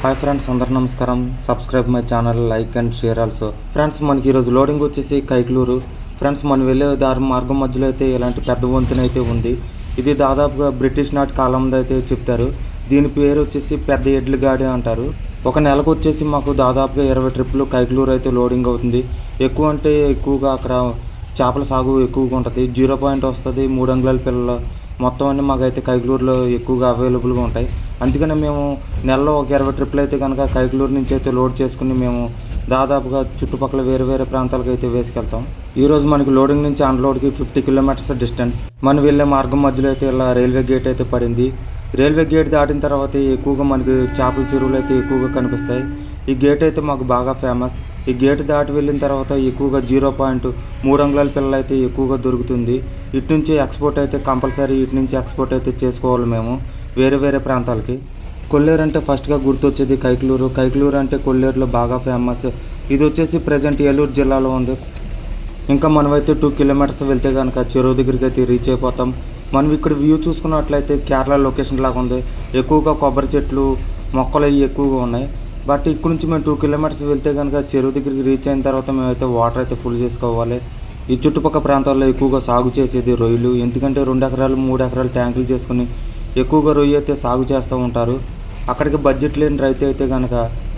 Hi friends అందరు నమస్కారం. Subscribe my channel like and share also. Friends మనకి ఈరోజు లోడింగ్ వచ్చేసి కైక్లూరు. ఫ్రెండ్స్ మనం వెళ్ళే దారి మార్గం మధ్యలో అయితే ఇలాంటి పెద్ద వంతెన అయితే ఉంది. ఇది దాదాపుగా బ్రిటిష్ నాటి కాలంలో అయితే చెప్తారు. దీని పేరు వచ్చేసి పెద్ద ఎడ్ల గాడి అంటారు. ఒక నెలకు వచ్చేసి మాకు దాదాపుగా ఇరవై ట్రిప్పులు కైక్లూరు అయితే లోడింగ్ అవుతుంది. ఎక్కువ అంటే ఎక్కువగా అక్కడ చేపల సాగు ఎక్కువగా ఉంటుంది. జీరో పాయింట్ వస్తుంది మూడు అంగుళాల పిల్లలు. మొత్తం అన్ని మాకైతే కైకలూరులో ఎక్కువగా అవైలబుల్గా ఉంటాయి. అందుకనే మేము నెలలో ఒక ఇరవై ట్రిప్లు అయితే కనుక కైకలూరు నుంచి అయితే లోడ్ చేసుకుని మేము దాదాపుగా చుట్టుపక్కల వేరే వేరే ప్రాంతాలకు అయితే వేసుకెళ్తాం. ఈ రోజు మనకి లోడింగ్ నుంచి అన్లోడ్కి ఫిఫ్టీ కిలోమీటర్స్ డిస్టెన్స్. మనం వెళ్ళే మార్గం మధ్యలో అయితే ఇలా రైల్వే గేట్ అయితే పడింది. రైల్వే గేట్ దాటిన తర్వాత ఎక్కువగా మనకి చేపల చెరువులు అయితే ఎక్కువగా కనిపిస్తాయి. ఈ గేట్ అయితే మాకు బాగా ఫేమస్. ఈ గేట్ దాటి వెళ్ళిన తర్వాత ఎక్కువగా జీరో పాయింట్ మూడు అంగుళాల పిల్లలు అయితే ఎక్కువగా దొరుకుతుంది. ఇటు నుంచి ఎక్స్పోర్ట్ అయితే కంపల్సరీ ఇటు నుంచి ఎక్స్పోర్ట్ అయితే చేసుకోవాలి మేము. వేరే వేరే ప్రాంతాలకి. కొల్లేరు అంటే ఫస్ట్గా గుర్తొచ్చేది కైకలూరు. కైకలూరు అంటే కొల్లేరులో బాగా ఫేమస్ ఇది వచ్చేసి ప్రజెంట్ ఏలూరు జిల్లాలో ఉంది. ఇంకా మనమైతే టూ కిలోమీటర్స్ వెళ్తే కనుక చెరువు దగ్గరికి అయితే రీచ్ అయిపోతాం. మనం ఇక్కడ వ్యూ చూసుకున్నట్లయితే కేరళ లొకేషన్ లాగా ఉంది. ఎక్కువగా కొబ్బరి చెట్లు మొక్కలు అవి ఎక్కువగా ఉన్నాయి. బట్ ఇక్కడ నుంచి మేము టూ కిలోమీటర్స్ వెళ్తే కనుక చెరువు దగ్గరికి రీచ్ అయిన తర్వాత మేమైతే వాటర్ అయితే ఫుల్ చేసుకోవాలి. ఈ చుట్టుపక్కల ప్రాంతాల్లో ఎక్కువగా సాగు చేసేది రొయ్యలు. ఎందుకంటే రెండు ఎకరాలు మూడు ఎకరాలు ట్యాంకులు చేసుకుని ఎక్కువగా రొయ్య అయితే సాగు చేస్తూ ఉంటారు. అక్కడికి బడ్జెట్ లేని రైతు అయితే కనుక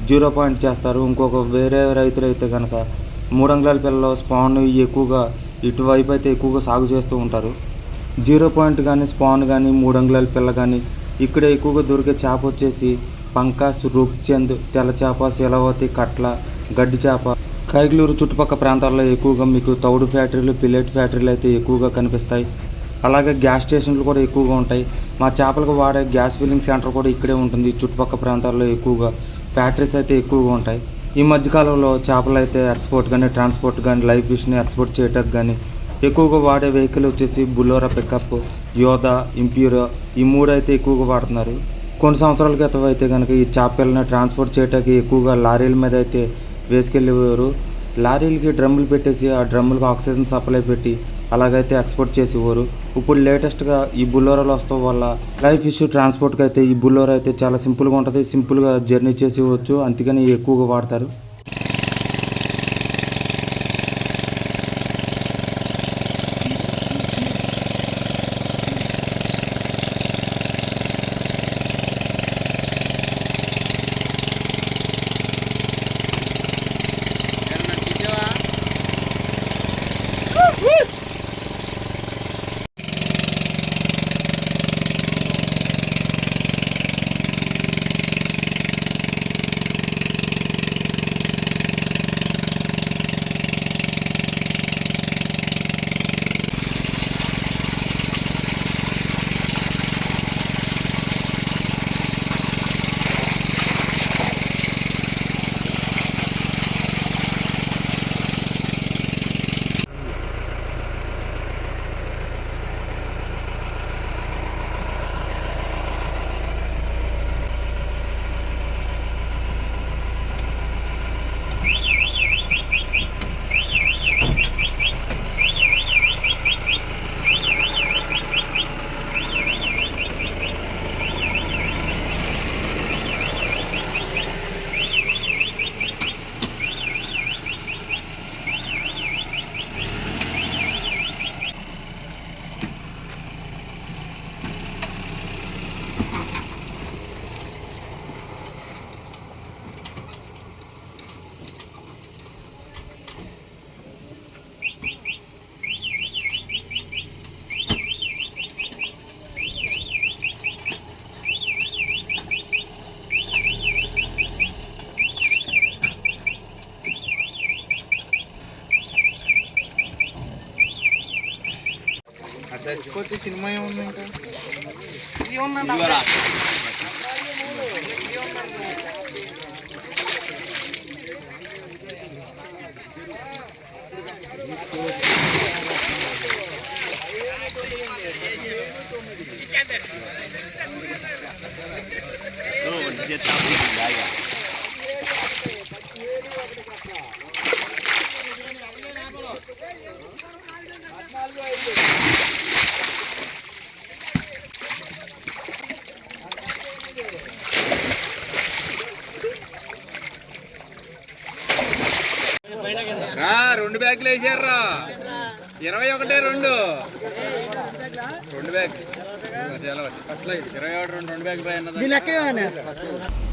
జీరో పాయింట్ చేస్తారు. ఇంకొక వేరే రైతులు అయితే కనుక మూడు అంగుళాల పిల్లలు స్పాన్ ఎక్కువగా ఇటువైపు అయితే ఎక్కువగా సాగు చేస్తూ ఉంటారు. జీరో పాయింట్ కానీ స్పాన్ కానీ మూడు అంగుళాల పిల్ల కానీ ఇక్కడ ఎక్కువగా దొరికే చేప వచ్చేసి పంకాస్ రూప్చంద్ తెల్ల చేప శిలవతి కట్ల గడ్డి చేప. కైగ్లూరు చుట్టుపక్కల ప్రాంతాల్లో ఎక్కువగా మీకు తౌడు ఫ్యాక్టరీలు పిల్లెట్ ఫ్యాక్టరీలు అయితే ఎక్కువగా కనిపిస్తాయి. అలాగే గ్యాస్ స్టేషన్లు కూడా ఎక్కువగా ఉంటాయి. మా చేపలకు వాడే గ్యాస్ ఫిల్లింగ్ సెంటర్ కూడా ఇక్కడే ఉంటుంది. చుట్టుపక్కల ప్రాంతాల్లో ఎక్కువగా. ఫ్యాక్టరీస్ అయితే ఎక్కువగా ఉంటాయి. ఈ మధ్యకాలంలో చేపలు అయితే ఎక్స్పోర్ట్ కానీ ట్రాన్స్పోర్ట్ కానీ లైవ్ ఫిష్ని ఎక్స్పోర్ట్ చేయడానికి కానీ ఎక్కువగా వాడే వెహికల్ వచ్చేసి బులోరా పికప్ యోధా ఇంప్యూరో ఈ మూడు అయితే ఎక్కువగా వాడుతున్నారు. కొన్ని సంవత్సరాల క్రితం అయితే కనుక ఈ చేపలను ట్రాన్స్పోర్ట్ చేయడానికి ఎక్కువగా లారీల మీద అయితే వేసుకెళ్ళేవారు. లారీలకి డ్రమ్ములు పెట్టేసి ఆ డ్రమ్ములకు ఆక్సిజన్ సప్లై పెట్టి అలాగైతే ఎక్స్పోర్ట్ చేసేవారు. ఇప్పుడు లేటెస్ట్గా ఈ బుల్లోరాలు వస్తాం వల్ల లైఫ్ ఇష్యూ ట్రాన్స్పోర్ట్కి అయితే ఈ బుల్లోరా అయితే చాలా సింపుల్గా ఉంటుంది. సింపుల్గా జర్నీ చేసి వచ్చు అందుకని ఎక్కువగా వాడతారు. లేకపోతే సినిమా ఏముంది ఇంకా చెత్త రెండు బ్యాగులు వేసారా? ఇరవై ఒకటే రెండు. రెండు బ్యాగ్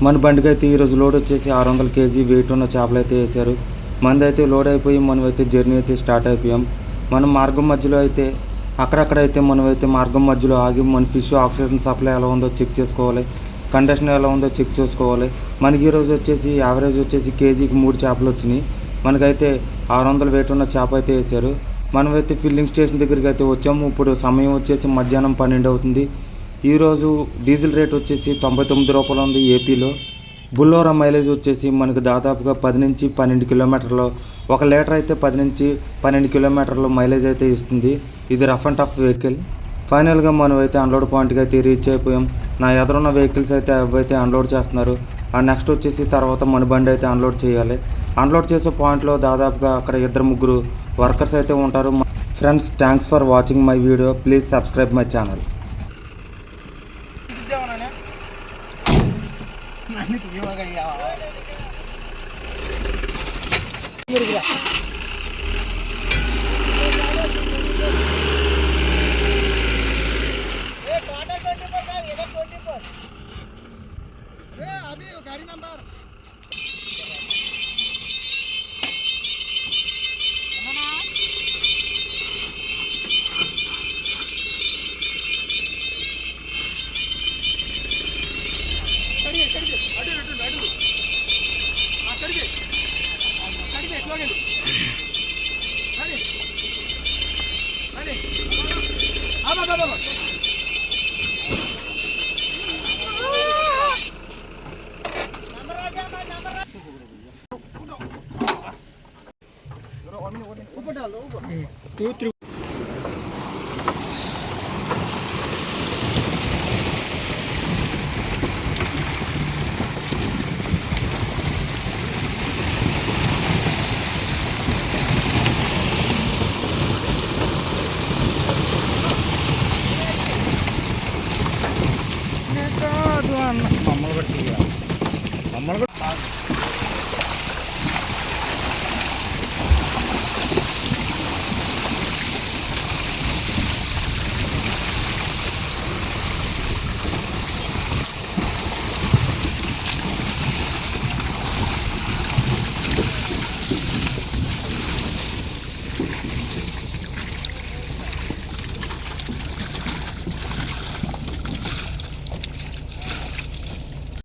మన బండికి అయితే ఈరోజు లోడ్ వచ్చేసి ఆరు వందల కేజీ వెయిట్ ఉన్న చేపలు అయితే వేసారు మంది అయితే లోడ్ అయిపోయి మనం అయితే జర్నీ అయితే స్టార్ట్ అయిపోయాం. మనం మార్గం మధ్యలో అయితే అక్కడక్కడైతే మనం అయితే మార్గం మధ్యలో ఆగి మన ఫిష్ ఆక్సిజన్ సప్లై ఎలా ఉందో చెక్ చేసుకోవాలి. కండిషన్ ఎలా ఉందో చెక్ చేసుకోవాలి. మనకి ఈరోజు వచ్చేసి యావరేజ్ వచ్చేసి కేజీకి మూడు చేపలు వచ్చినాయి. మనకైతే ఆరు వందల వెయిట్ ఉన్న చేప అయితే వేశారు. మనమైతే ఫిల్లింగ్ స్టేషన్ దగ్గరికి అయితే వచ్చాము. ఇప్పుడు సమయం వచ్చేసి మధ్యాహ్నం పన్నెండు అవుతుంది. ఈరోజు డీజిల్ రేట్ వచ్చేసి తొంభై తొమ్మిది రూపాయలు ఉంది ఏపీలో. బుల్లోరా మైలేజ్ వచ్చేసి మనకు దాదాపుగా పది నుంచి పన్నెండు కిలోమీటర్లు. ఒక లీటర్ అయితే పది నుంచి పన్నెండు కిలోమీటర్లు మైలేజ్ అయితే ఇస్తుంది. ఇది రఫ్ అండ్ టఫ్ వెహికల్. ఫైనల్గా మనం అయితే అన్లోడ్ పాయింట్కి అయితే రీచ్ అయిపోయాం. నా ఎదురున్న వెహికల్స్ అయితే అవైతే అన్లోడ్ చేస్తున్నారు. ఆ నెక్స్ట్ వచ్చేసి తర్వాత మన బండి అయితే అన్లోడ్ చేయాలి. అన్లోడ్ చేసే పాయింట్లో దాదాపుగా అక్కడ ఇద్దరు ముగ్గురు వర్కర్స్ అయితే ఉంటారు. Friends thanks for watching my video. Please subscribe my channel. Two, three. നമ്മൾ